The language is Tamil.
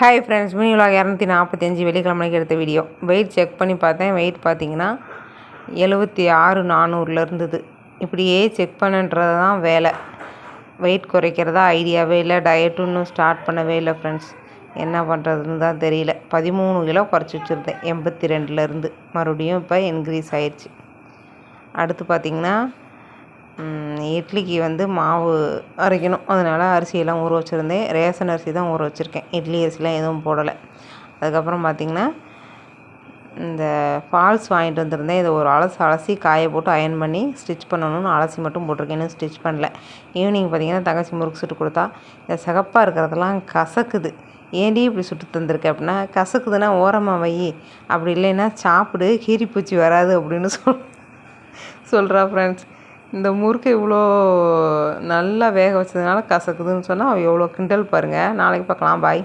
ஹாய் ஃப்ரெண்ட்ஸ் மினி விலாக் இரநூத்தி நாற்பத்தஞ்சு வெள்ளிக்கிழமைக்கு எடுத்த வீடியோ வெயிட் செக் பண்ணி பார்த்தேன். வெயிட் பார்த்தீங்கன்னா எழுபத்தி ஆறு நானூறில் இருந்தது. இப்படியே செக் பண்ணுன்றது தான் வேலை. வெயிட் குறைக்கிறதா ஐடியாவே இல்லை. டயட்டும் இன்னும் ஸ்டார்ட் பண்ணவே இல்லை ஃப்ரெண்ட்ஸ் என்ன பண்ணுறதுன்னு தான் தெரியல. பதிமூணு கிலோ குறைச்சி வச்சுருந்தேன். எண்பத்தி ரெண்டுலேருந்து மறுபடியும் இப்போ இன்க்ரீஸ் ஆயிடுச்சு. அடுத்து பார்த்திங்கன்னா இட்லிக்கு வந்து மாவு அரைக்கணும். அதனால் அரிசியெல்லாம் ஊற வச்சுருந்தேன். ரேஷன் அரிசி தான் ஊற வச்சுருக்கேன். இட்லி அரிசிலாம் எதுவும் போடலை. அதுக்கப்புறம் பார்த்திங்கன்னா இந்த ஃபால்ஸ் வாங்கிட்டு வந்திருந்தேன். இதை ஒரு அலசி அலசி காய போட்டு அயன் பண்ணி ஸ்டிச் பண்ணணும்னு அலசி மட்டும் போட்டிருக்கேன். இன்னும் ஸ்டிச் பண்ணல. ஈவினிங் பார்த்திங்கன்னா தங்கச்சி முறுக்கு சுட்டு கொடுத்தா இந்த சகப்பாக இருக்கிறதெல்லாம் கசக்குது. ஏன்டி இப்படி சுட்டு தந்திருக்க அப்படின்னா கசக்குதுன்னா ஓரமாக வை. அப்படி இல்லைன்னா சாப்பிடு கீரிப்பூச்சி வராது அப்படின்னு சொல் சொல்கிறா ஃப்ரெண்ட்ஸ் இந்த முறுக்கு இவ்வளோ நல்லா வேக வச்சதுனால கசக்குதுன்னு சொன்னால் எவ்வளோ கிண்டல் பாருங்கள் நாளைக்கு பார்க்கலாம். பாய்